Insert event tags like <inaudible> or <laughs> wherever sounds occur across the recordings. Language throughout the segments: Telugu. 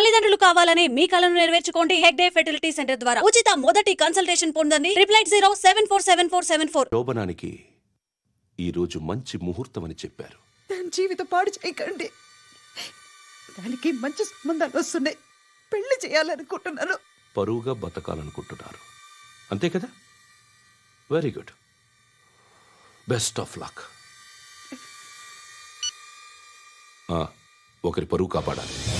తల్లిదండ్రులు కావాలని మీ కలను నెరవేర్చుకోండి హెగ్డే ఫెర్టిలిటీ సెంటర్ ద్వారా. ఉచిత మొదటి కన్సల్టేషన్ పొందండి. Triple eight zero seven four seven four seven four. శోభనానికి ఈరోజు మంచి ముహూర్తం అని చెప్పారు. దాని జీవితం పాడు చేయకండి. దానికి మంచి సంబంధాలు వస్తున్నాయి. పెళ్ళి చేయాలనుకుంటున్నాను. పరువుగా బతకాలనుకుంటున్నారు. అంతే కదా? Very good best of luck ఒకరి పరువు కాపాడాలి.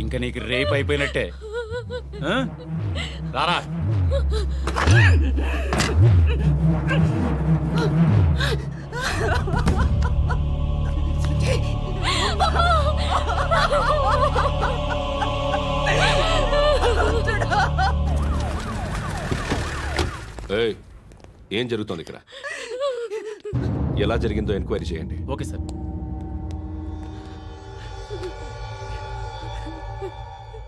ఇంక నీకు రేప్ అయిపోయినట్టే? రారా. ఏయ్ ఏం జరుగుతోంది ఇక్కడ ఎలా జరిగిందో ఎంక్వైరీ చేయండి. Okay sir.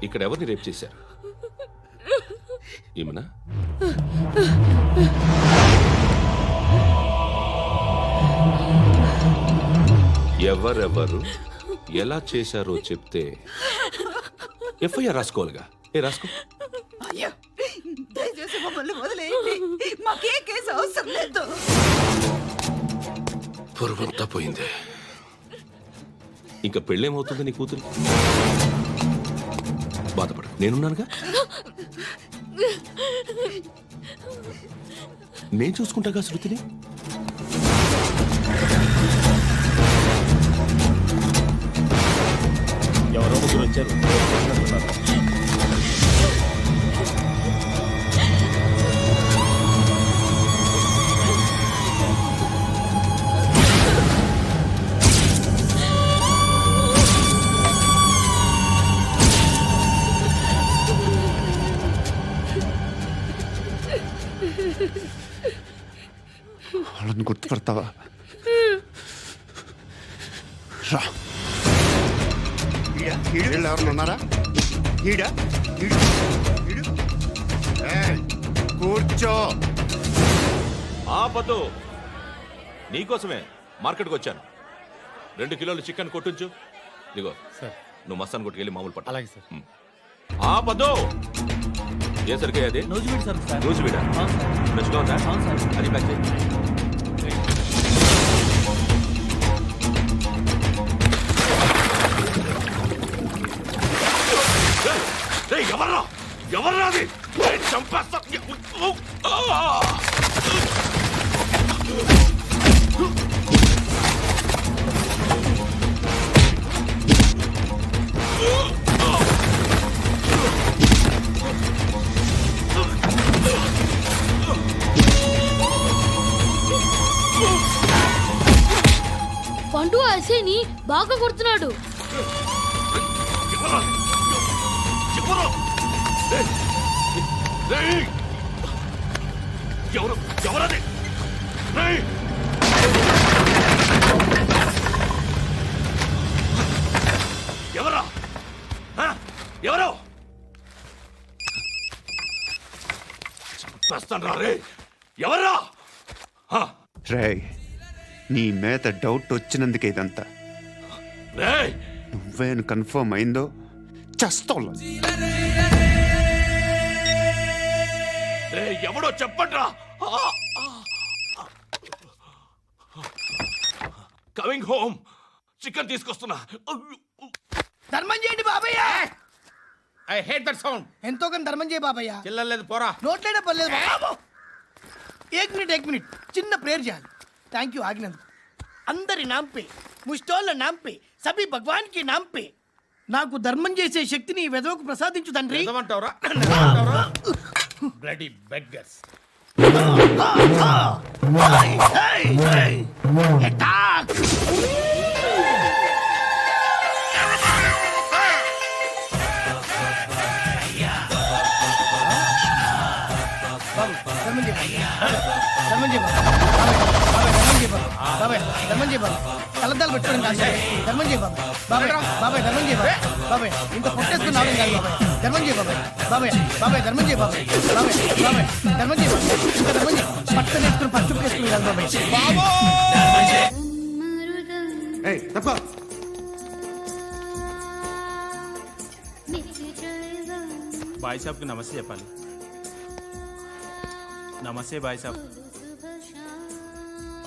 ఇక్కడ ఎవరిని రేప్ చేశారు? ఈమెనా ఎవరెవరు ఎలా చేశారో చెప్తే ఎఫ్ఐఆర్ రాసుకోవాలిగా. ఏ రాసుకో. అయ్యో దయచేసి మమ్మల్ని వదిలేయండి. మాకే కేసు అవసరం లేదు. పొరువంతా పోయింది. ఇంకా పెళ్ళేమవుతుంది నీ కూతురు? బాధపడు నేనున్నానుగా? నేను చూసుకుంటాగా శృతిని? ఎవరో ముగ్గురు వచ్చారు. మార్కెట్కి వచ్చాను. రెండు కిలోలు చికెన్ కొట్టించు. ఇదిగో సార్. నువ్వు మస్తాన్ కొట్టుకెళ్ళి మామూలు పట్టు. అలాగే సార్. ఆపద్దు ఏ సరికే అది? Nuzvid sir sir. రోజు వీడా అవును సార్. ఫ్రెష్గా ఉందా? అవును సార్. అది ప్యాక్ చేయి. రేయ్, రేయ్, ఎవర్రా? ఎవర్రా అది? రేయ్, చంపేస్తా. అసేని బాగా కొడుతున్నాడు ఎవరా? ఎవరు? ఎవరది ఎవరా ఆ? ఎవరు చంపేస్తాను రే ఎవరా ఆ, నీ మీద డౌట్ వచ్చినందుకే ఇదంతా. రేయ్! నువ్వేను కన్ఫర్మ్ అయిందో చస్తావు ఎవడో చెప్పండ్రా! కమింగ్ హోమ్ చికెన్ తీసుకొస్తున్నా. ధర్మం చేయండి బాబయ్య! I hate that sound. ఎంతో కొంత ధర్మం చేయ బాబయ్య. చిల్లలేదు పోరా. నోట్లేనే పర్లేదు బాబు. ఏక్ మినిట్ ఏక్ మినిట్. చిన్న ప్రేయర్ చేయాలి. థ్యాంక్ యూ ఆగినందుకు అందరి నాంపే ముష్టోళ్ళ నాంపే సభి భగవాన్కి నాంపే నాకు ధర్మం చేసే శక్తిని వెదవకు ప్రసాదించు తండ్రి బ్లడీ బెగ్గర్స్ ధర్మం చేయి బాబు. ధర్మం చేయి బాబు. బాబాయ్, ధర్మం చేయి బాబు. బాబాయ్, ధర్మం చేయి బాబు. కళ్ళద్దాలు పెట్టుకోవడం కాదు బాబాయ్. ధర్మం చేయి బాబు. బాబాయ్, బాబాయ్, ధర్మం చేయి బాబాయ్. బాబాయ్, ఇంత పొట్టేసుకుని రావడం కాదు బాబాయ్. ధర్మం చేయి బాబాయ్. బాబాయ్, బాబాయ్, ధర్మం చేయి బాబాయ్. బాబాయ్, బాబాయ్, ధర్మం చేయి బాబాయ్. ఇంత ధర్మం చేయి. పట్టుకొని వేసుకుని పట్టు వేసుకుని కాదు బాబాయ్. తప్ప బాయ్ సాబ్కి నమస్తే చెప్పాలి నమస్తే బాయ్ సాబ్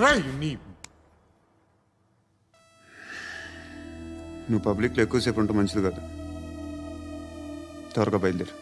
చంపనివ్వను నువ్వు పబ్లిక్లో ఎక్కువసేపు ఉంటే మంచిది కాదు. త్వరగా బయలుదేరు.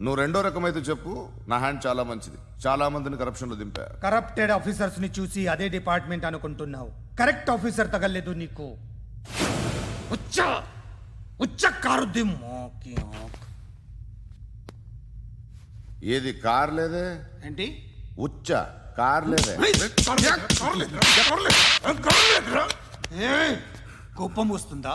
నువ్వు రెండో రకం అయితే చెప్పు. నా హ్యాండ్ చాలా మంచిది. చాలా మందిని కరప్షన్లో దింపా. కరప్టెడ్ ఆఫీసర్స్ని చూసి అదే డిపార్ట్మెంట్ అనుకుంటున్నావు. కరెక్ట్ ఆఫీసర్ తగలేదు నీకు. ఉచ్చ! ఉచ్చ ఆక్. ఏది కార్ లేదే? ఏంటి? ఉచ్చ కార్ లేదే! కోపం వస్తుందా?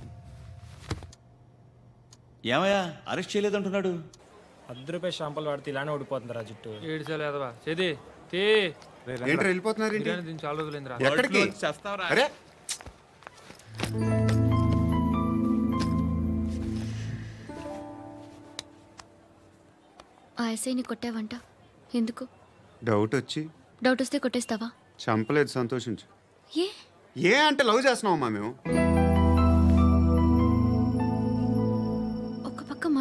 ఏమయ్యా? అరెస్ట్ చేయలేదంటున్నాడు. అర్ధ రూపాయి షాంపులు వాడితే ఇలానే ఓడిపోతుంది రా జుట్టు. ఏడ్చలేదవా చేది తీ. ఏంటి వెళ్ళిపోతున్నారు ఏంటి? బిర్యానీ దీని చాలా రోజులైందిరా. ఎక్కడికి? చేస్తావరా. అరే. ఆ ఎస్ఐని కొట్టావంట? ఎందుకు? డౌట్ వచ్చి. డౌట్ వస్తే కొట్టేస్తావా? చంపలేదు సంతోషించు. ఏ? ఏ అంటే లవ్ చేస్తున్నావమ్మా మేము?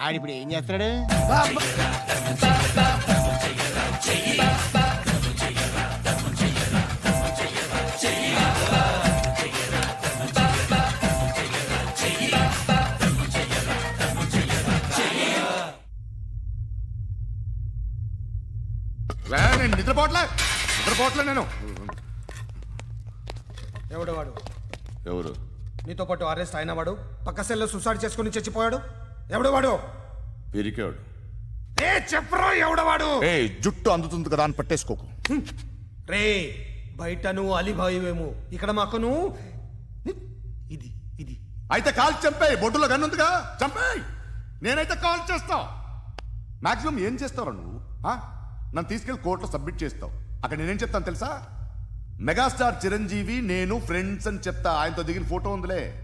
ఆడిప్పుడు ఏం చేస్తున్నాడు? నేను నిద్రపోవట్లే? నిద్రపోవట్లే నేను. ఎవడు వాడు? ఎవరు? నీతో పాటు అరెస్ట్ అయిన వాడు. పక్క సెల్లో సూసైడ్ చేసుకుని చచ్చిపోయాడు. ఎవడు వాడు పిరికాడు. ఏ చెప్పరా ఎవడవాడు? ఏ జుట్టు అందుతుంది కదా అని పట్టేసుకోకు. రే బయట నువ్వు అలీబాయివేమో ఇక్కడ మాకు నువ్వు నీ అయితే కాల్ చంపేయి. బొడ్డులో గన్నుందిగా చంపేయి. నేనైతే కాల్ చేస్తా. మాక్సిమం ఏం చేస్తావు నువ్వు? నన్ను తీసుకెళ్ళి కోర్టులో సబ్మిట్ చేస్తావు. అక్కడ నేనేం చెప్తాను తెలుసా? మెగాస్టార్ చిరంజీవి నేను ఫ్రెండ్స్ అని చెప్తా. ఆయనతో దిగిన ఫోటో ఉందిలే.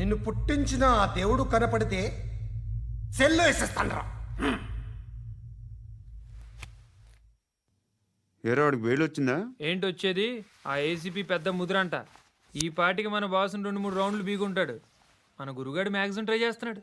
నిన్ను పుట్టించిన ఆ దేవుడు కనపడితే సెల్లో వేసేస్తాను ఏరో వాడికి వేలు వచ్చిందా? ఏంటి వచ్చేది ఆ ఏసీపీ పెద్ద ముద్రంట. ఈ పాటికి మన బాసుని రెండు మూడు రౌండ్లు బీగుంటాడు. మన గురుగాడు మ్యాగజైన్ ట్రై చేస్తున్నాడు.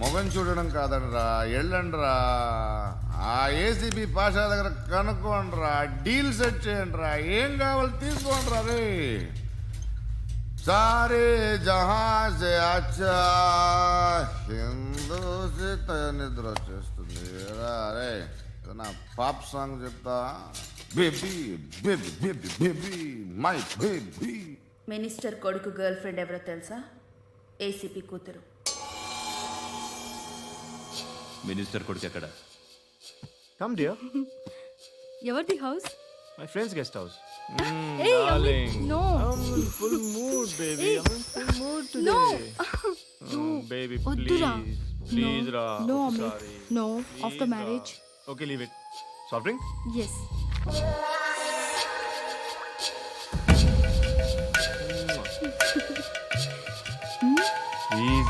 మొగం చూడడం కాదండ్రా వెళ్ళండ్రా ఆ ఏసీబీ పాషా దగ్గర కనుక్కోండిరా డీల్ సెట్ చేయండిరా ఏం కావాలి తీసుకోండిరా రే सारे जहां से अच्छा హిందూ సీత నిద్ర వచ్చేస్తుంది అరే నా పాప్ సాంగ్ చెప్తా. Baby baby baby baby my baby. Minister కొడుకు గర్ల్ ఫ్రెండ్ ఎవరో తెలుసా? ఏసీపీ కూతురు. మినిస్టర్ కొడుకు ఎక్కడ? కమ్ డియర్ ఎవరిది house my friends guest house Hey, Amit, no. Full mood baby Hey. Full mood No. Baby వద్దురా. ప్లీజ్ ప్లీజ్ రా No, Amit. Sorry No. After marriage. Okay leave it soft drink Yes. <laughs> Please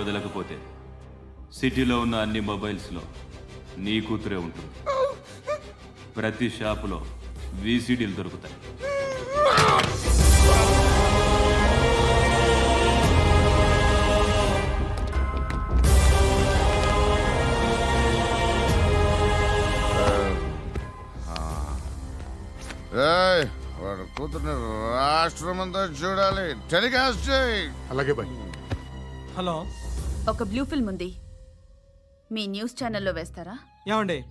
వదలకపోతే సిటీలో ఉన్న అన్ని మొబైల్స్లో నీ కూతురే ఉంటుంది. ప్రతి షాపులో వీసీడీలు దొరుకుతాయి. ఏయ్, వాడు కూతుర్ని రాష్ట్రం అంతా చూడాలి. టెలికాస్ట్ చేయి. అలాగే బాయ్. హలో. ఒక బ్లూ ఫిల్మ్ ఉంది. మీ న్యూస్ ఛానల్లో వేస్తారా? ఏమండి?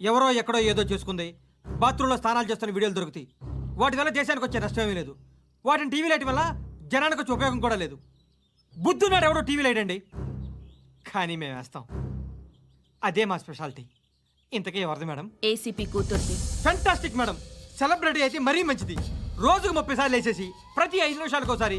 ఎవరో ఎక్కడో ఏదో చేసుకుంది. బాత్రూంలో స్నానాలు చేస్తున్న వీడియోలు దొరుకుతాయి. వాటి వల్ల దేశానికి వచ్చే నష్టమేమీ లేదు. వాటిని టీవీ లైట్ వల్ల జనానికి వచ్చే ఉపయోగం కూడా లేదు. బుద్ధున్నాడు ఎవడో టీవీ లైట్ అండి. కానీ మేము వేస్తాం. అదే మా స్పెషాలిటీ. ఇంతకీ ఎవరిది madam? ACP కూతుర్ది. Fantastic madam. Celebrity అయితే మరీ మంచిది. రోజుకు ముప్పై సార్లు వేసేసి ప్రతి ఐదు నిమిషాలకు ఒకసారి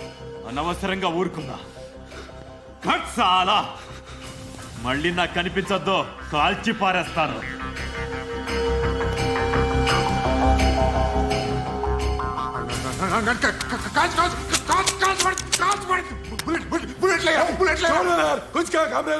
అనవసరంగా ఊరుకున్నా కట్ చాలా మళ్ళీ నాకు కనిపించొద్దో కాల్చి పారేస్తాను बुलेट ले बुलेट ले कुछ क्या काम है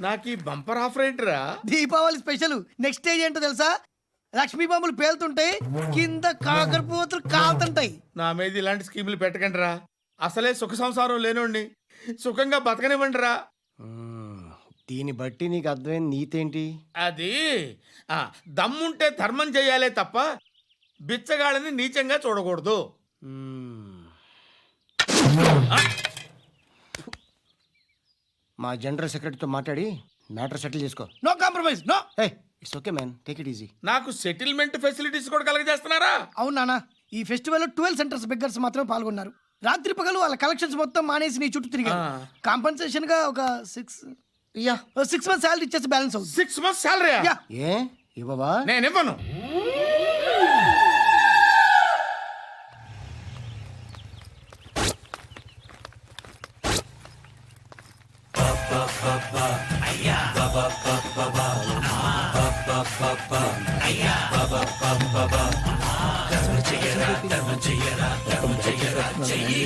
నాకు ఈ బంపర్ ఆఫర్ ఏంటిరా దీపావళి స్పెషల్ నెక్స్ట్ స్టేజ్ ఏంటో తెలుసా? లక్ష్మీ బాంబులు పేలుతుంటాయి కింద కాకరపువతులు కాలుతుంటాయి. నా మీద ఇలాంటి స్కీములు పెట్టకండి రా అసలే సుఖ సంసారం లేనోడిని. సుఖంగా బతకనివ్వండి రా దీన్ని బట్టి నీకు అర్థమైన నీతేంటి? అది ఆ, దమ్ముంటే ధర్మం చేయాలే తప్ప బిచ్చగాళ్ళని నీచంగా చూడకూడదు. మా జనరల్ సెక్రటరీతో మాట్లాడి మ్యాటర్ సెటిల్ చేసుకో. No compromise no. A it's okay man. Take it easy. నాకు సెటిల్మెంట్ ఫెసిలిటీస్ కూడా కలగజేస్తున్నారా? అవును నాన్న. ఈ ఫెస్టివల్ ట్వెల్వ్ సెంటర్స్ బెగ్గర్స్ మాత్రమే పాల్గొన్నారు. రాత్రి పగలు వాళ్ళ కలెక్షన్స్ మొత్తం మానేసి నీ చుట్టూ తిరిగా కాంపన్సేషన్గా ఒక six yeah. Six months salary ఇచ్చేసి బ్యాలెన్స్ అవుతుంది సిక్స్ మంత్స్ శాలరీ యా. ఏ? ఇవ్వవా? నేను ఇవ్వను. చెయ్యరా ధర్మం చెయ్యరా ధర్మం చెయ్యరా చెయ్యి